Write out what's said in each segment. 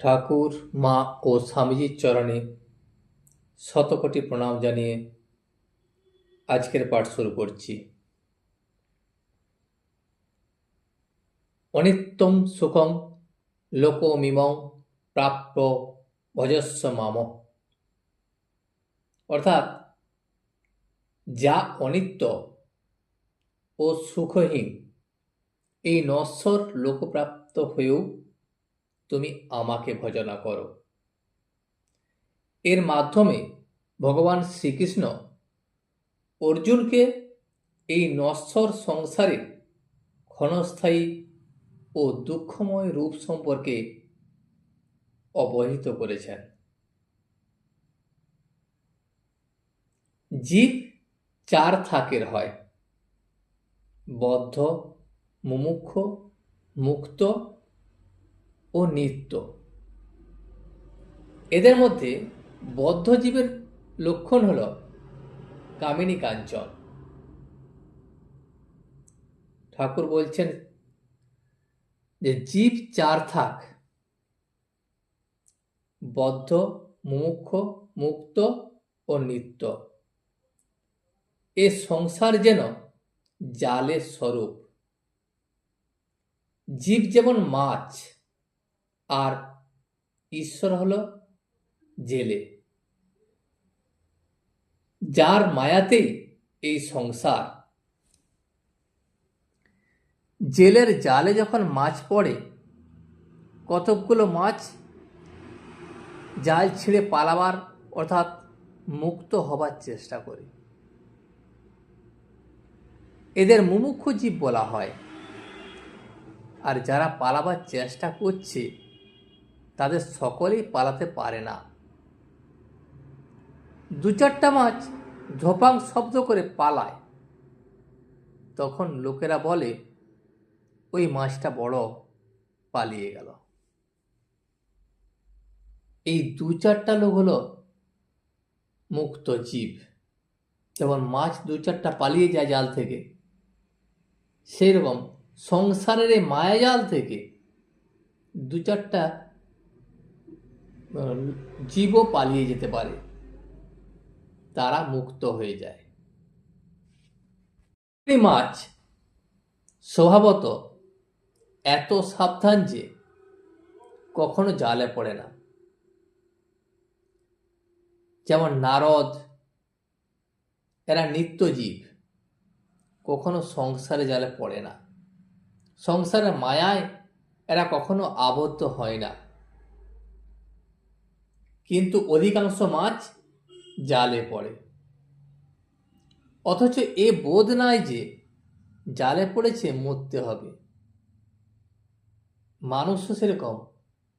ঠাকুর, মা ও স্বামীজির চরণে শতকোটি প্রণাম জানিয়ে আজকের পাঠ শুরু করছি। অনিত্যম সুখম লোকমিমং প্রাপ্য ভজস্ব মাম। অর্থাৎ যা অনিত্য ও সুখহীন, এই নশ্বর লোকপ্রাপ্ত হয়েও তুমি আমাকে ভজনা করো। এর মাধ্যমে ভগবান শ্রীকৃষ্ণ অর্জুনকে এই নশ্বর সংসারে ক্ষণস্থায়ী ও দুঃখময় রূপ সম্পর্কে অবহিত করেছেন। জীব চার থাকের হয়, বদ্ধ, মুমুক্ষ, মুক্ত ও নিত্য। এদের মধ্যে বদ্ধ জীবের লক্ষণ হল কামিনী কাঞ্চন। ঠাকুর বলছেন যে, জীব চার থাক, বদ্ধ মুমুক্ষ মুক্ত ও নিত্য। এ সংসার যেন জালের স্বরূপ। জীব যেমন মাছ আর ঈশ্বর হল জেলে। যার মায়াতেই এই সংসার। জেলের জালে যখন মাছ পড়ে, কতকগুলো মাছ জাল ছিঁড়ে পালাবার অর্থাৎ মুক্ত হবার চেষ্টা করে। এদের মুমুক্ষ জীব বলা হয়। আর যারা পালাবার চেষ্টা করছে তাদের সকলেই পালাতে পারে না। দু চারটা মাছ ঝোপাং শব্দ করে পালায়। তখন লোকেরা বলে, ওই মাছটা বড় পালিয়ে গেল। এই দু চারটা লোক হলো মুক্ত জীব। যেমন মাছ দু চারটা পালিয়ে যায় জাল থেকে সেই রকম সংসারের এই মায়াজাল থেকে দু চারটা জীবও পালিয়ে যেতে পারে। তারা মুক্ত হয়ে যায়। মাছ স্বভাবত এত সাবধান যে কখনো জালে পড়ে না। যেমন নারদ, এরা নিত্যজীব, কখনো সংসারে জালে পড়ে না। সংসারের মায়ায় এরা কখনো আবদ্ধ হয় না। কিন্তু অধিকাংশ মাছ জালে পড়ে। অথচ এ বোধ নাই যে জালে পড়েছে মরতে হবে। মানুষও সেরকম,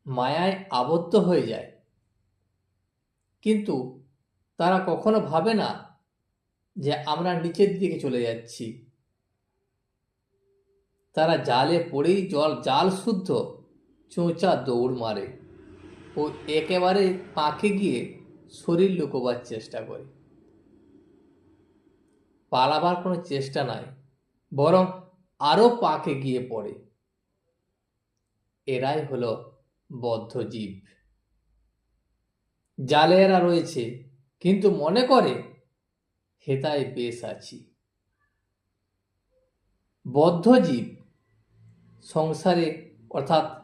মায়ায় আবদ্ধ হয়ে যায়। কিন্তু তারা কখনো ভাবে না যে আমরা নিচের দিকে চলে যাচ্ছি। তারা জালে পড়েই জল, জাল শুদ্ধ চোঁচা দৌড় মারে। ও একেবারে পাকে গিয়ে শরীর লুকোবার চেষ্টা করে। পালাবার কোনো চেষ্টা নাই, বরং আরও পাকে গিয়ে পড়ে। এরাই হলো বদ্ধ জীব। জালে এরা রয়েছে, কিন্তু মনে করে, হেতায় বেশ আছি। বদ্ধ জীব সংসারে অর্থাৎ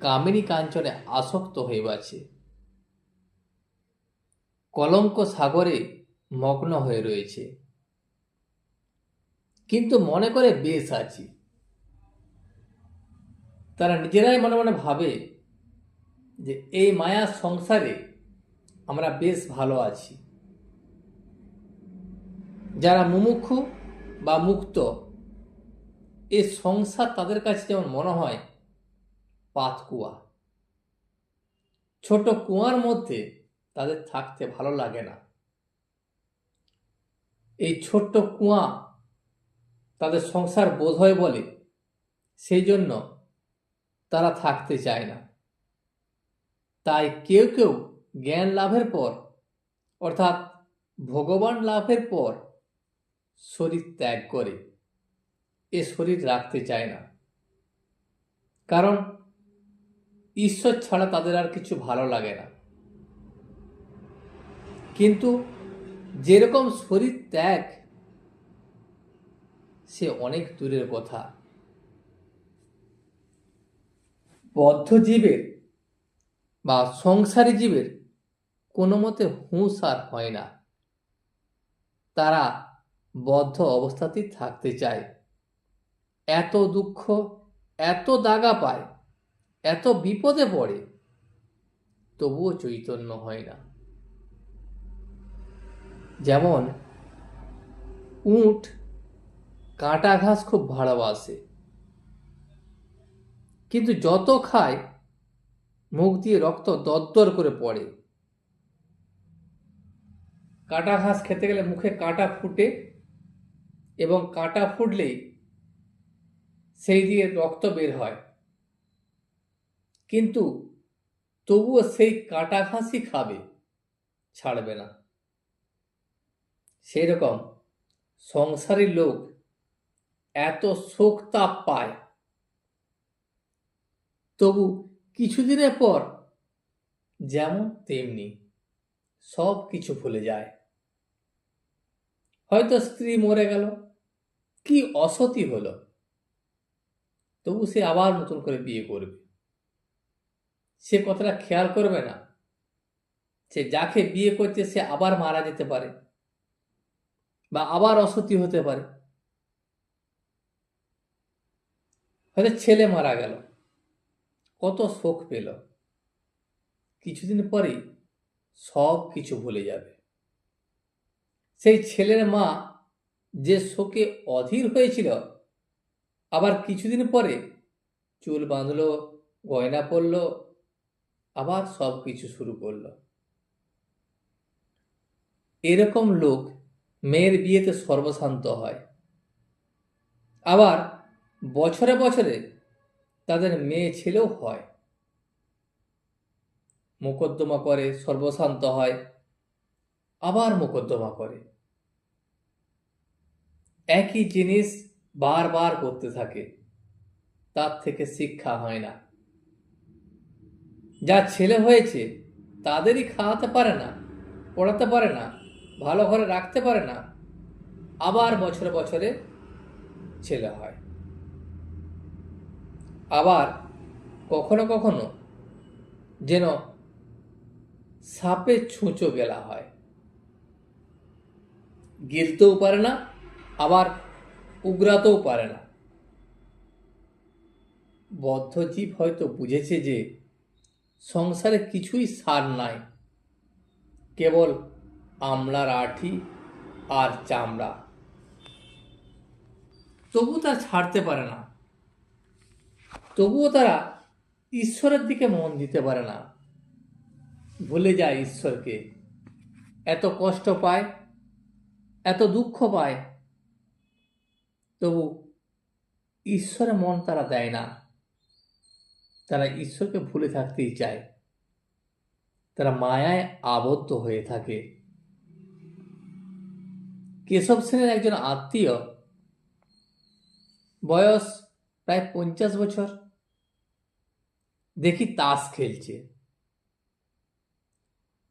কামিনী কাঞ্চনে আসক্ত আছে কলঙ্ক সাগরে মগ্ন হয়ে রয়েছে। কিন্তু মনে করে বেশ আছি। তারা নিজেরাই মনে মনে ভাবে যে এই মায়ার সংসারে আমরা বেশ ভালো আছি। যারা মুমুক্ষু বা মুক্ত এই সংসার তাদের কাছে যেমন মনে হয় পাতকুয়া ছোট কুয়ার মধ্যে তাদের থাকতে ভালো লাগে না। এই ছোট্ট কুয়া তাদের সংসার বোধ হয় বলে, সেই জন্য তারা থাকতে চায় না। তাই কেউ কেউ জ্ঞান লাভের পর, অর্থাৎ ভগবান লাভের পর শরীর ত্যাগ করে। এ শরীর রাখতে চায় না। কারণ ঈশ্বর ছাড়া তাদের আর কিছু ভালো লাগে না। কিন্তু যেরকম শরীর ত্যাগ, সে অনেক দূরের কথা। বদ্ধ জীবের বা সংসারী জীবের কোনো মতে হুঁশ আর হয় না। তারা বদ্ধ অবস্থাতেই থাকতে চায়। এত দুঃখ, এত দাগা পায়। এত বিপদে পড়ে, তবুও চৈতন্য হয় না। যেমন, উট, কাঁটা ঘাস খুব ভালোবাসে। কিন্তু যত খায়, মুখ দিয়ে রক্ত দরদর করে পড়ে। কাঁটা ঘাস খেতে গেলে মুখে কাঁটা ফুটে এবং কাঁটা ফুটলেই সেই দিয়ে রক্ত বের হয়। কিন্তু তবুও সেই কাঁটা ঘাসই খাবে, ছাড়বে না। সেই রকম সংসারী লোক এত শোক তাপ পায়। তবু কিছুদিনের পর যেমন তেমনি সব কিছু ভুলে যায়। হয়তো স্ত্রী মরে গেল, কি অসতি হলো? তবু সে আবার নতুন করে বিয়ে করবে। সে কথাটা খেয়াল করবে না। সে যাকে বিয়ে করছে, সে আবার মারা যেতে পারে বা আবার অসতি হতে পারে। হয়তো ছেলে মারা গেল, কত শোক পেল। কিছুদিন পরেই সব কিছু ভুলে যাবে। সেই ছেলের মা যে শোকে অধীর হয়েছিল, আবার কিছুদিন পরে চুল বাঁধলো, গয়না পরল আবার সব কিছু শুরু করল। এরকম লোক মেয়ের বিয়েতে সর্বশান্ত হয়। আবার বছরে বছরে তাদের মেয়ে ছেলেও হয়। মোকদ্দমা করে, সর্বশান্ত হয়, আবার মোকদ্দমা করে। একই জিনিস বারবার করতে থাকে, তার থেকে শিক্ষা হয় না। যা ছেলে হয়েছে, তাদেরই খাওয়াতে পারে না, পড়াতে পারে না, ভালো ঘরে রাখতে পারে না। আবার বছরে বছরে ছেলে হয়। আবার কখনো কখনো যেন সাপে ছুঁচো গেলা হয়। গিলতেও পারে না, আবার উগরাতেও পারে না। বদ্ধজীব হয়তো বুঝেছে যে সংসারে কিছুই সার নাই। কেবল আমলার আঠি আর চামড়া। তবু তা ছাড়তে পারে না। তবুও তারা ঈশ্বরের দিকে মন দিতে পারে না। ভুলে যায় ঈশ্বরকে। এত কষ্ট পায়, এত দুঃখ পায়। তবু ঈশ্বরে মন তারা দেয় না। তারা ঈশ্বরকে ভুলে থাকতেই চায়। তারা মায়ায় আবদ্ধ হয়ে থাকে। কেশব সেনের একজন আত্মীয় বয়স প্রায় পঞ্চাশ বছর। দেখি তাস খেলছে।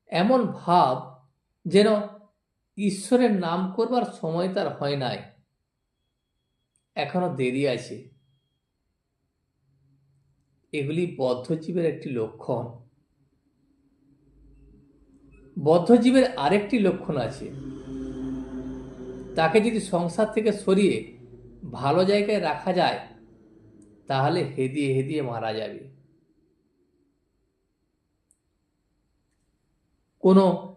এমন ভাব যেন ঈশ্বরের নাম করবার সময় তার হয় নাই। এখনও দেরি আছে। এগুলি বদ্ধজীবের একটি লক্ষণ। বদ্ধজীবের আরেকটি লক্ষণ আছে। তাকে যদি সংসার থেকে সরিয়ে ভালো জায়গায় রাখা যায়, তাহলে হেদিয়ে হেদিয়ে মারা যাবে। কোনো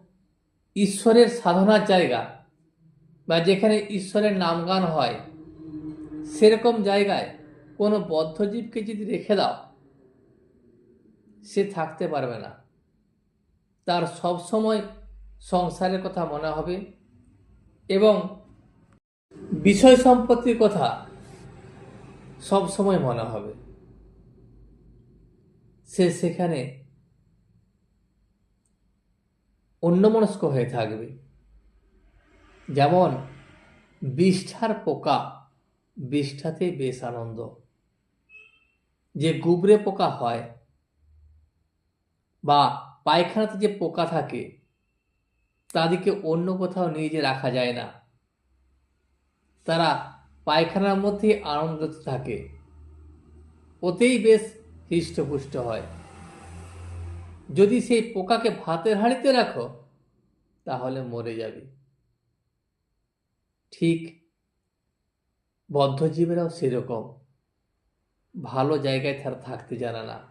ঈশ্বরের সাধনার জায়গা বা যেখানে ঈশ্বরের নামগান হয়, সেরকম জায়গায় কোনো বদ্ধজীবকে যদি রেখে দাও সে থাকতে পারবে না। তার সব সময় সংসারের কথা মনে হবে এবং বিষয় সম্পত্তির কথা সব সময় মনে হবে। সে সেখানে অন্যমনস্ক হয়ে থাকবে। যেমন বিষ্ঠার পোকা বিষ্ঠাতে বেশ আনন্দ। যে গুবরে পোকা হয় বা পায়খানাতে যে পোকা থাকে, তাদেরকে অন্য কোথাও নিয়ে যে রাখা যায় না। তারা পায়খানার মধ্যেই আনন্দতে থাকে। ওতেই বেশ হৃষ্টপুষ্ট হয়। যদি সেই পোকাকে ভাতের হাঁড়িতে রাখো, তাহলে মরে যাবে। ঠিক বদ্ধজীবীরাও সেরকম। ভালো জায়গায় তারা থাকতে জানে না।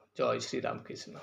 জয় শ্রী রামকৃষ্ণ